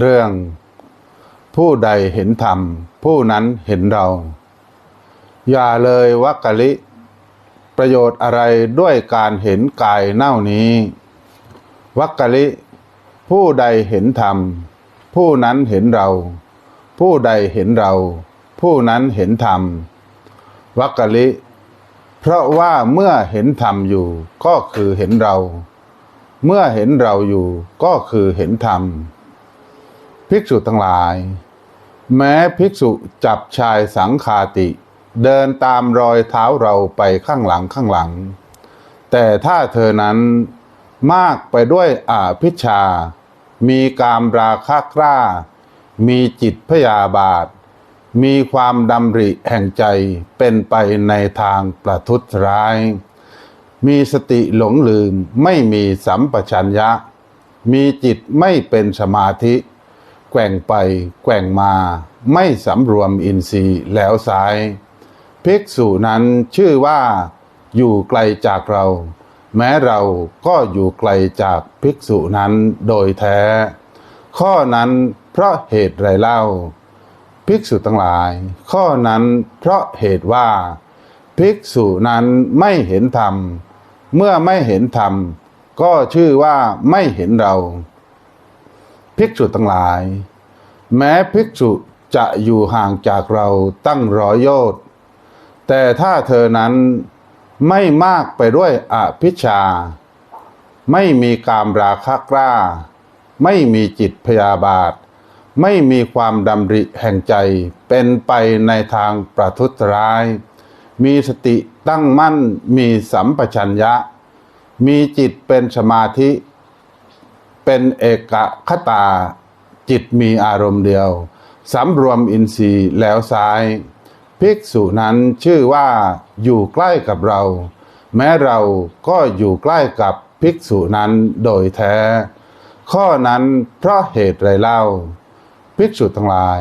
เรื่อง ผู้ใดเห็นธรรม ผู้นั้นเห็นเรา อย่าเลยวักกะลิ ประโยชน์อะไรด้วยการเห็นกายเน่านี้ วักกะลิ ผู้ใดเห็นธรรม ผู้นั้นเห็นเรา ผู้ใดเห็นเรา ผู้นั้นเห็นธรรม วักกะลิ เพราะว่าเมื่อเห็นธรรมอยู่ก็คือเห็นเรา เมื่อเห็นเราอยู่ก็คือเห็นธรรม ภิกษุทั้งหลาย แม้ภิกษุจับชายสังคาติ เดินตามรอยเท้าเราไปข้างหลังข้างหลัง แต่ถ้าเธอนั้นมากไปด้วยอาพิชา มีกามราคะกล้า มีจิตพยาบาท มีความดำริแห่งใจเป็นไปในทางประทุษร้าย มีสติหลงลืมไม่มีสัมปชัญญะ มีจิตไม่เป็นสมาธิ แกว่งไปแกว่งมา ไม่สำรวมอินทรีย์แล้วซ้าย ภิกษุนั้นชื่อว่าอยู่ไกลจากเรา แม้เราก็อยู่ไกลจากภิกษุนั้นโดยแท้ ข้อนั้นเพราะเหตุไรเล่า ภิกษุทั้งหลาย ข้อนั้นเพราะเหตุว่า ภิกษุนั้นไม่เห็นธรรม เมื่อไม่เห็นธรรม ก็ชื่อว่าไม่เห็นเรา ภิกษุทั้งหลาย แม้ภิกษุจะอยู่ห่างจากเราตั้งร้อยโยชน์แต่ถ้าเธอนั้นไม่มากไปด้วยอภิชา ไม่มีกามราคะกล้า ไม่มีจิตพยาบาท ไม่มีความดำริแห่งใจ เป็นไปในทางประทุษร้าย มีสติตั้งมั่น มีสัมปชัญญะ มีจิตเป็นสมาธิ เป็นเอกคตา จิตมีอารมณ์เดียวสำรวมอินทรีย์แล้วซ้าย ภิกษุนั้นชื่อว่าอยู่ใกล้กับเรา แม้เราก็อยู่ใกล้กับภิกษุนั้นโดยแท้ ข้อนั้นเพราะเหตุไรเล่า ภิกษุทั้งหลาย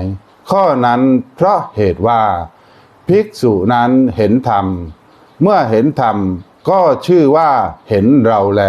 ข้อนั้นเพราะเหตุว่า ภิกษุนั้นเห็นธรรม เมื่อเห็นธรรมก็ชื่อว่าเห็นเราแล